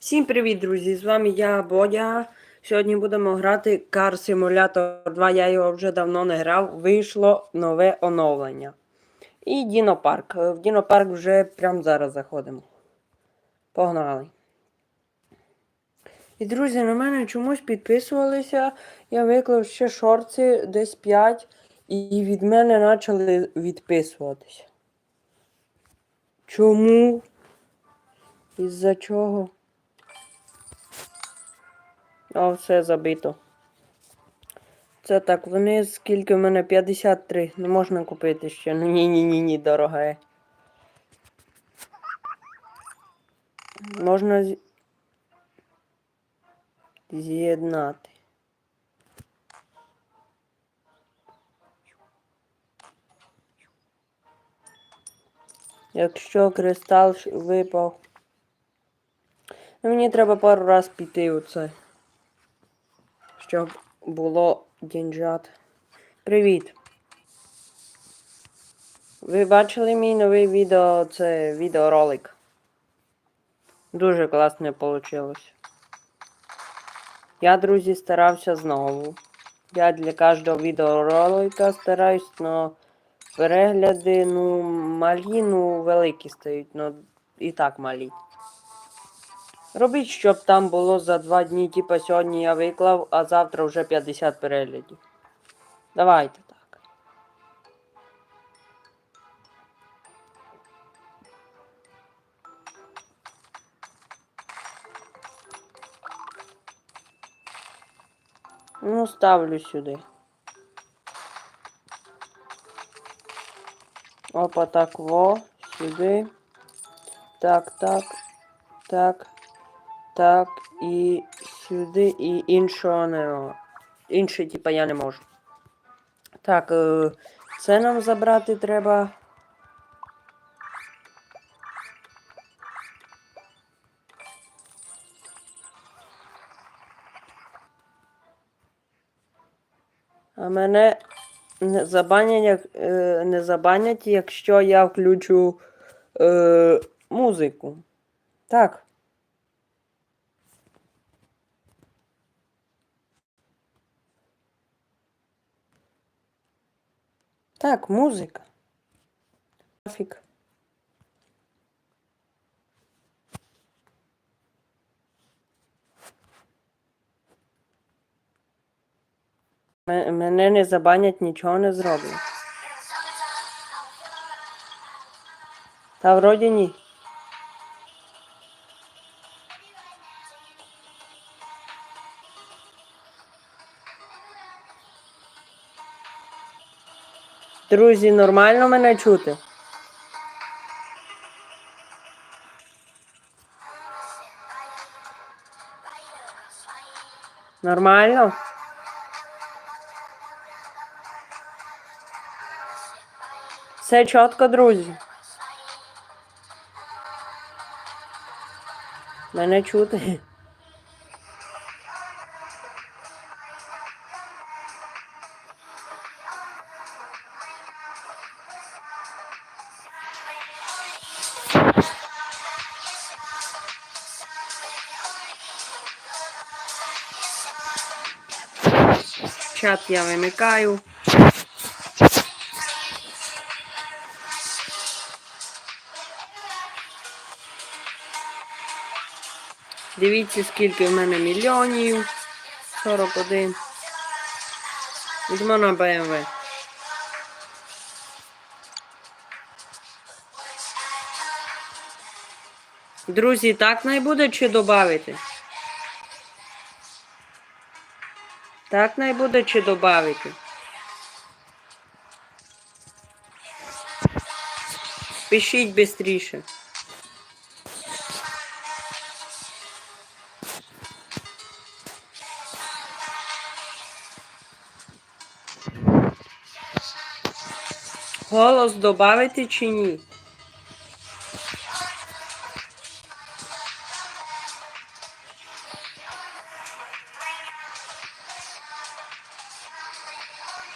Всім привіт, друзі! З вами я, Бодя. Сьогодні будемо грати Car Simulator 2. Я його вже давно не грав. Вийшло нове оновлення. І Дінопарк. В Дінопарк вже прямо зараз заходимо. Погнали. І, друзі, на мене чомусь підписувалися. Я виклав ще шорти десь 5, і від мене почали відписуватися. Чому? Із-за чого? О, все забито. Це так, вони скільки в мене 53. Не можна купити ще. Ну ні, ні, дороге. Можна з'єднати. Якщо кристал випав. Ну, мені треба пару раз піти у це. Щоб було дінджат. Привіт. Ви бачили мій новий відео, це відеоролик. Дуже класне вийшло. Я, друзі, старався знову. Я для кожного відеоролика стараюсь, но перегляди, ну, малі, ну, великі стають, ну, і так малі. Робіть, щоб там було за два дні, типа сьогодні я виклав, а завтра вже 50 переглядів. Давайте так. Ну, ставлю сюди. Опа, так, во, сюди. Так, так, так, так, і сюди, і іншого не. Інше, типа, я не можу. Так, е, це нам забрати треба. А мене не забанять, як, е, не забанять, якщо я включу е, музику. Так. Так, музика. Графік. Мене не забанять, нічого не зроблять. Та вроді ні. Друзі, нормально мене чути? Нормально? Все чітко, друзі. Мене чути. Я вимикаю. Дивіться, скільки в мене мільйонів. 41. Йдемо на BMW. Друзі, так не буде чи додати? Так не буде чи додати? Пишіть швидше. Голос додати чи ні?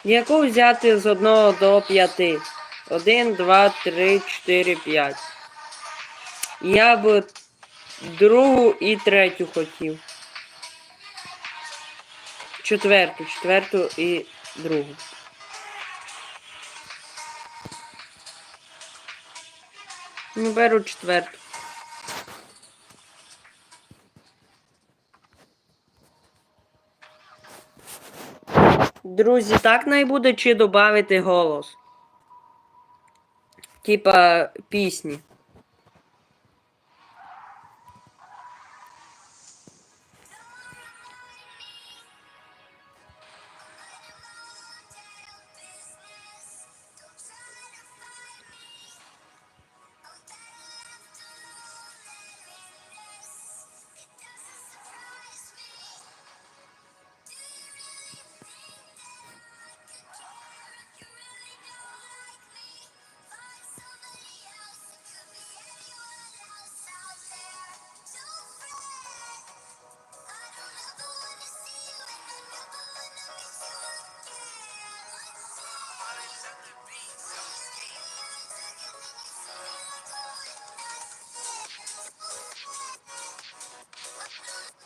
Яку взяти з 1 до 5? 1, 2, 3, 4, 5. Я б другу і третю хотів. Четверту, четверту і другу. Ну, беру четверту. Друзі, так най чи додати голос? Типа пісні.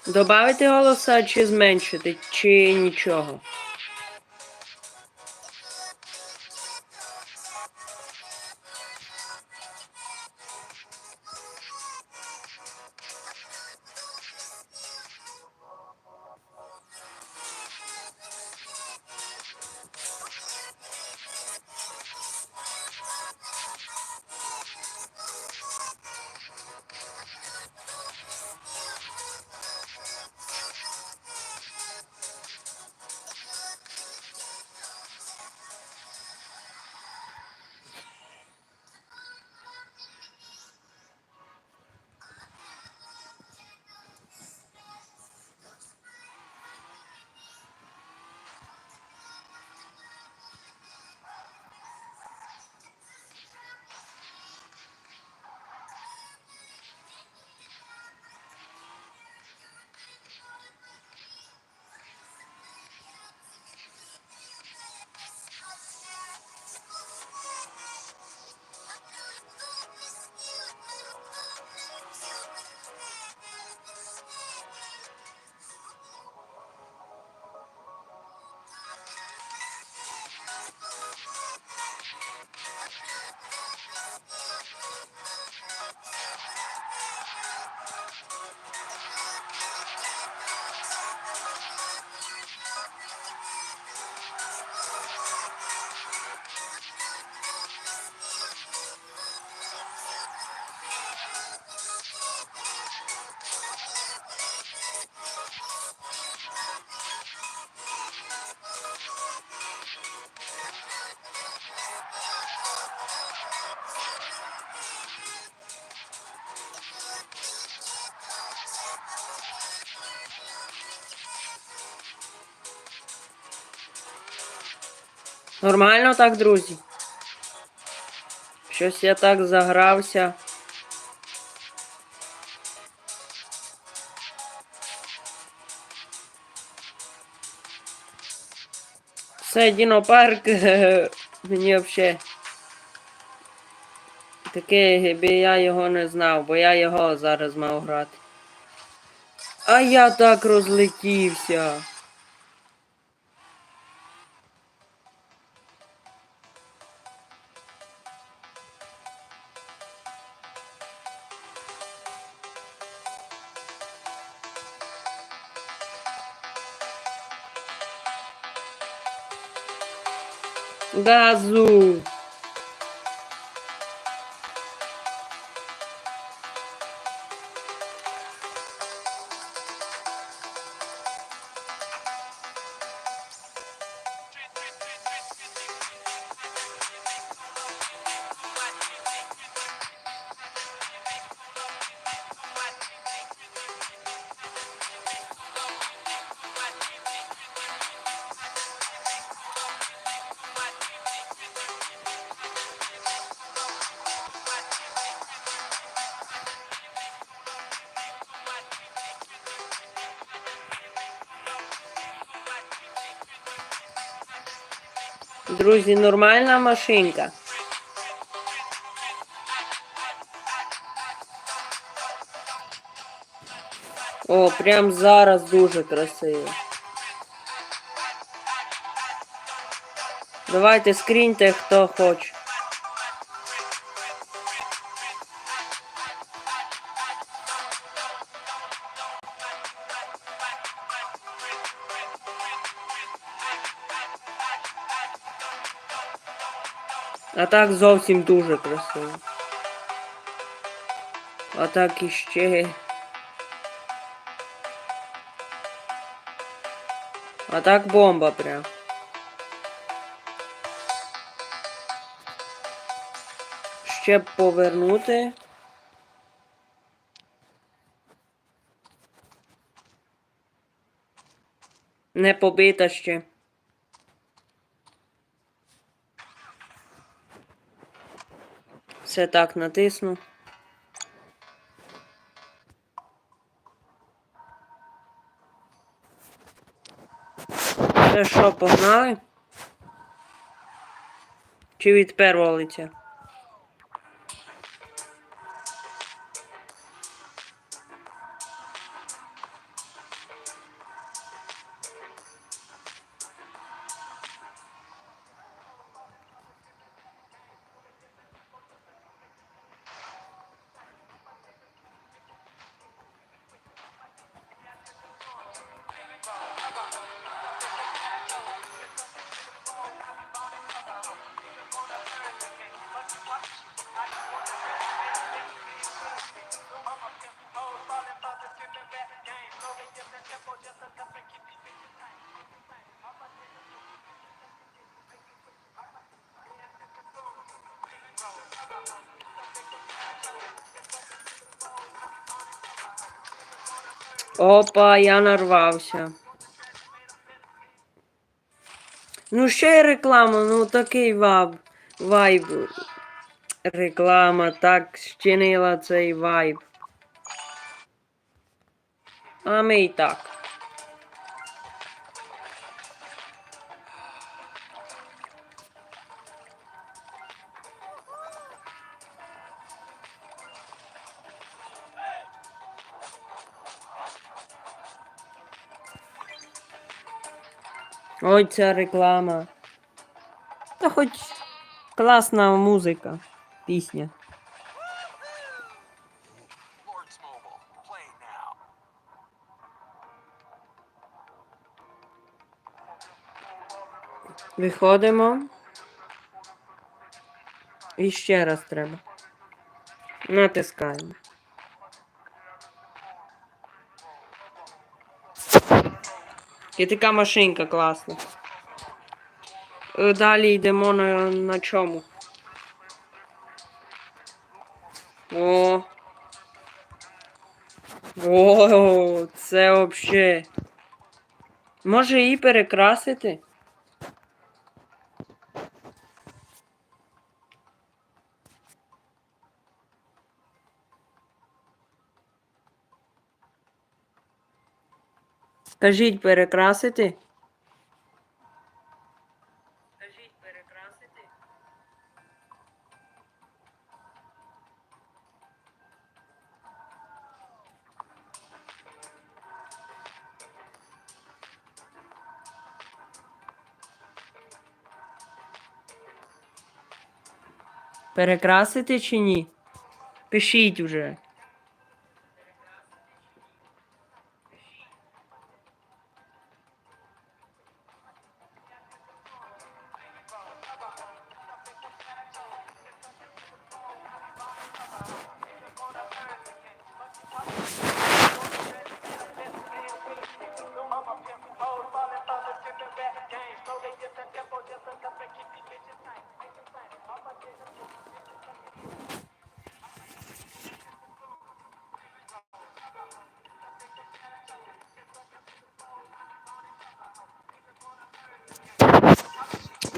Добавити голоса чи зменшити, чи нічого. Нормально так, друзі? Щось я так загрався. Це Дінопарк мені взагалі. Таке, би я його не знав, бо я його зараз мав грати. А я так розлетівся. azul Друзі, нормальна машинка. О, прям зараз дуже красиво. Давайте скріньте, хто хоче. А так зовсім дуже красиво. А так іще. А так бомба прям. Ще повернути. Не побита ще. Все так натисну. Це що, погнали? Чи від першого лиця? Опа, я нарвався. Ну, ще й реклама, ну такий вайб. Вайб. Реклама так щинила цей вайб. А ми і так. Ой, ця реклама. Та хоч класна музика, пісня. Виходимо. І ще раз треба. Натискаємо. І така машинка класна. Е, Далі йдемо на, на чому. О. О, це вообще. Може її перекрасити? Кажіть перекрасити. Кажіть перекрасити. Перекрасити чи ні? Пишіть уже.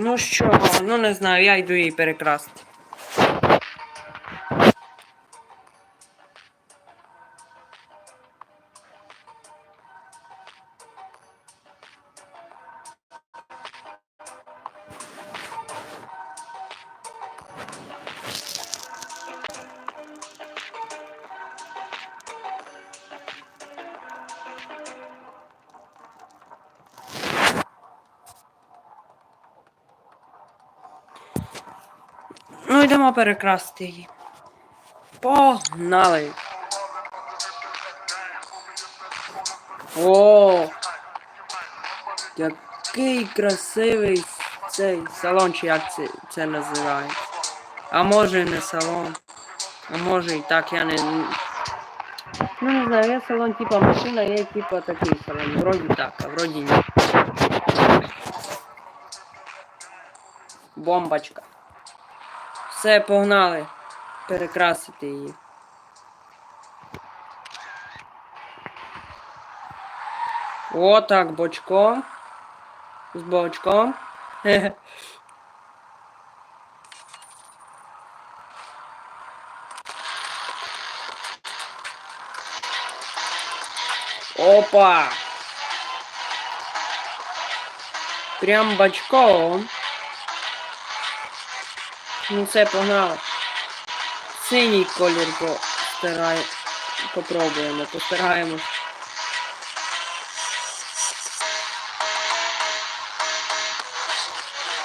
Ну що, ну не знаю, я йду її перекрасити. йдемо перекрасти її. Погнали! О! Який красивий цей салон, чи як це, це називається. А може не салон. А може і так, я не. Ну не знаю, є салон типа машина, є типа такий салон. Вроді так, а вроді ні. Бомбочка. Все, погнали. Перекрасити її. О, так, бочком. З бочком. Опа! Прям бочком. Ну все, погнали. Синій колір постарає. Попробуємо, постараємо.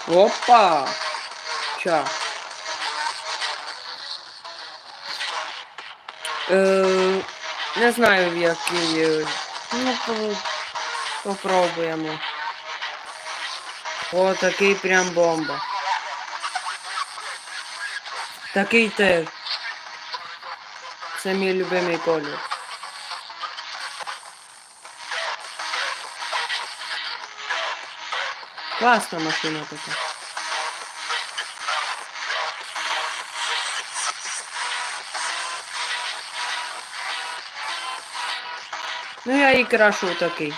Опа! Ча. Е, не знаю в який. е, Ну, по- попробуємо. О, такий прям бомба. Такий теж. Це мій любимий колір. Класна машина така. Ну я і крашу такий.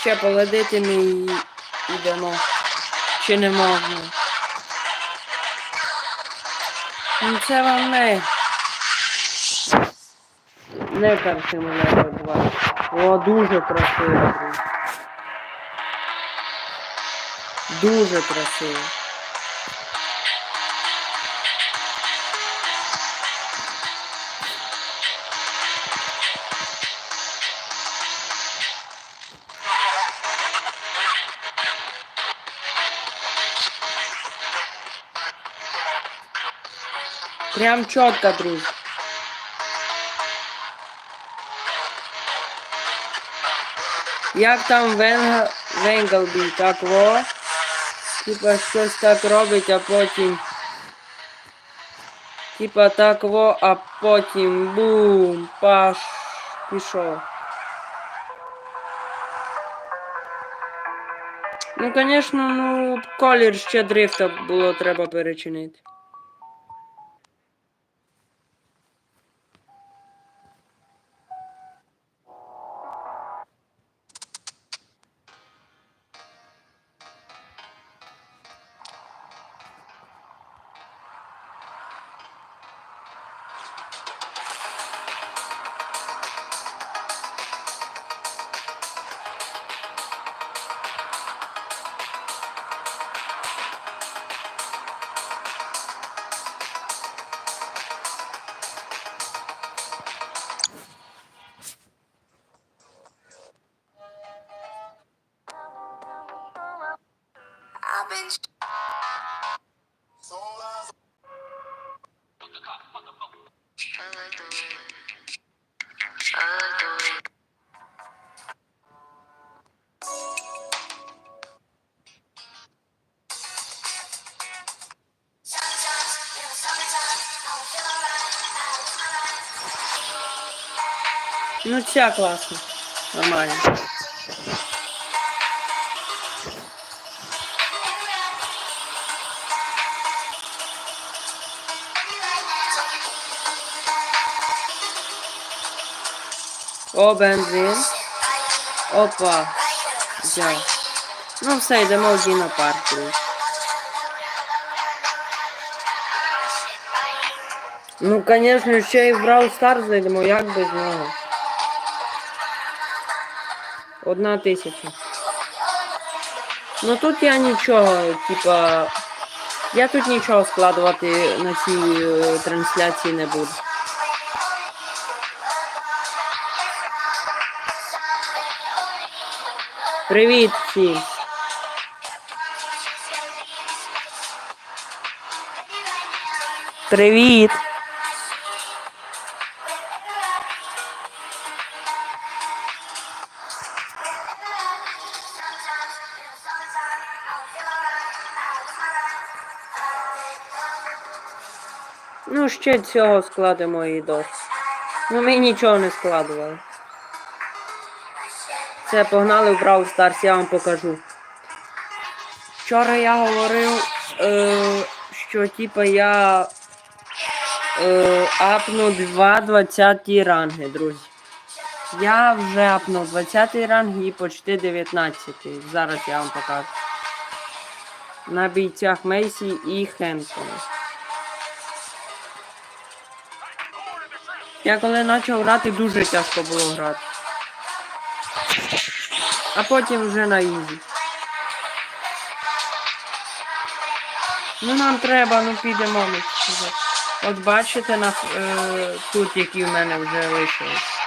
Ще поладити ми і йдемо. Чи не можна? Ну це вам не. Не перший мене два. О, дуже красиво. Дуже красиво. Прям чітко, друзі. Як там Венга... Венгалбі, так во. Типа щось так робить, а потім. Типа так во, а потім бум, паш, пішов. Ну, звісно, ну, колір ще дрифта було треба перечинити. Ну, ця класна. Нормально. О, бензин. Опа. Взяв. Ну все, йдемо в дінопарк. друзі. Ну, звісно, ще й в Brawl Stars зайдемо, як без нього. Одна тисяча. Ну тут я нічого, типа. Я тут нічого складувати на цій е, трансляції не буду. Привіт всім! Привіт! Ще цього складемо і досі. Ну, ми нічого не складували. Це погнали в Brawl Stars, я вам покажу. Вчора я говорив, е, що типа я е, апну 2 20 ранги, друзі. Я вже апнув 20 ранг і почти 19. Зараз я вам покажу. На бійцях Мейсі і Хенкона. Я коли почав грати, дуже тяжко було грати. А потім вже на ізі. Ну нам треба, ну підемо ми. От бачите на, е, тут, які в мене вже лишились.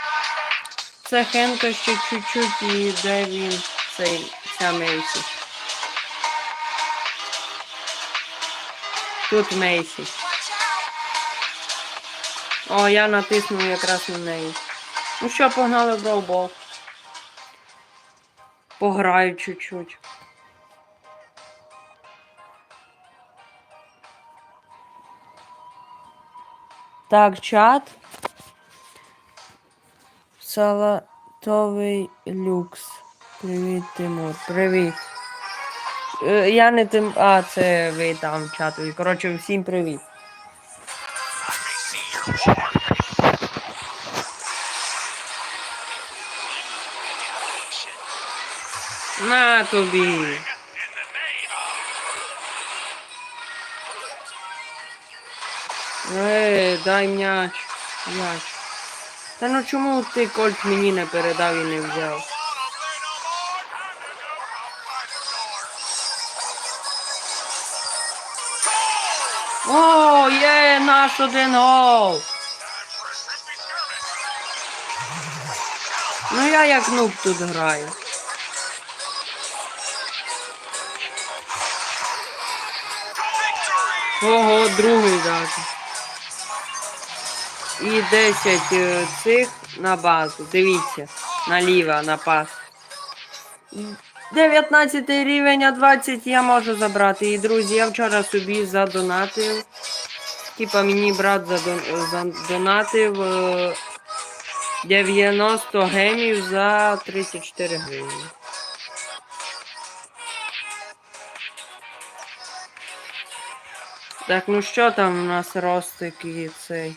Це Хенка ще чуть-чуть і де він цей ця Мейсі. Тут Мейсі. О, я натиснув якраз на неї. Ну що, погнали в Броубол. Пограю чуть-чуть. Так, чат. Салатовий люкс. Привіт, Тимур. Привіт. Е, Я не тим. А, це ви там в чатові. Коротше, всім привіт. На тобі. Ей, дай м'яч. М'яч. Та ну чому ти кольт мені не передав і не взяв? О, є наш один гол. Ну я як нуб тут граю. Ого, другий даже. І 10 е, цих на базу. Дивіться, наліво на пас. 19 рівень, а 20 я можу забрати. І друзі, я вчора собі задонатив. Типа мені брат задон- задонатив е, 90 гемів за 34 гривні. Так, ну що там у нас ростик і цей?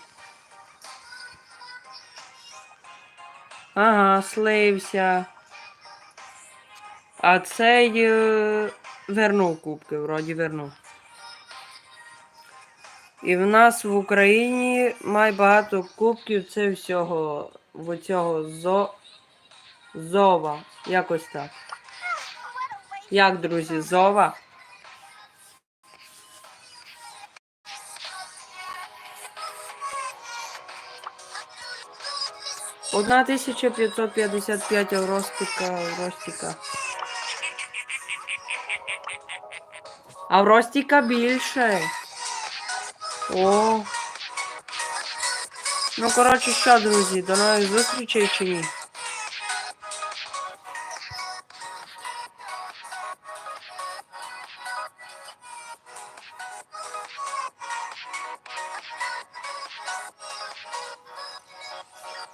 Ага, слився. А цей е, вернув кубки, вроді вернув. І в нас в Україні має багато кубків це всього цього зо... зова. Якось так. Як, друзі, зова? Одна тисяча п'ятсот п'ятдесят п'ять Ростика, А в Ростика більше. О. Ну, коротше, що, друзі, до нових зустрічей чи ні?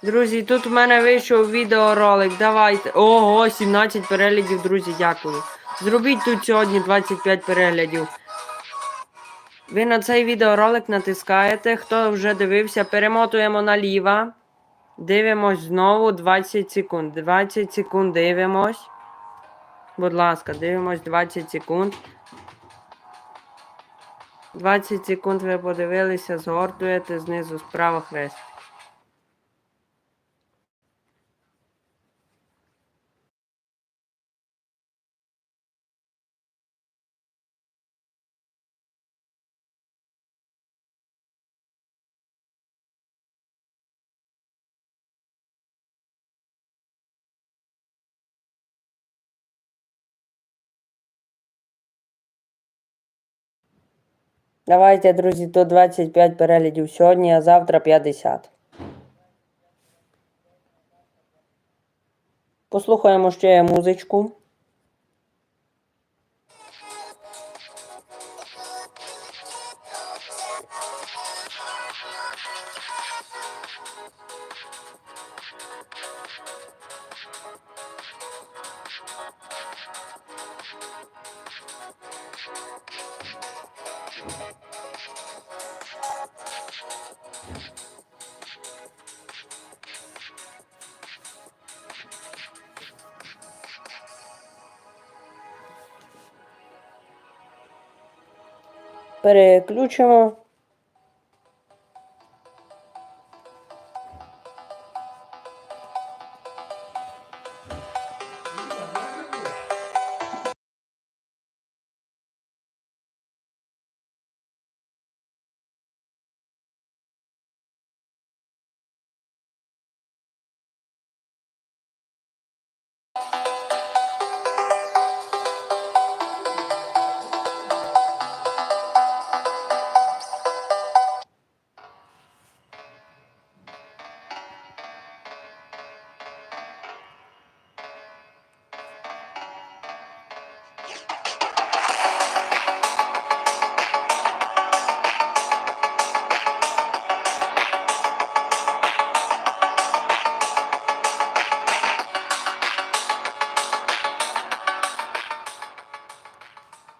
Друзі, тут в мене вийшов відеоролик. Давайте. Ого, 17 переглядів, друзі, дякую. Зробіть тут сьогодні 25 переглядів. Ви на цей відеоролик натискаєте. Хто вже дивився, перемотуємо наліво. Дивимось знову 20 секунд. 20 секунд дивимось. Будь ласка, дивимось 20 секунд. 20 секунд ви подивилися, згортуєте знизу справа хрест. Давайте, друзі, то 25 переглядів сьогодні, а завтра 50. Послухаємо ще музичку. Переключимо.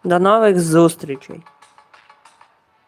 До нових зустрічей!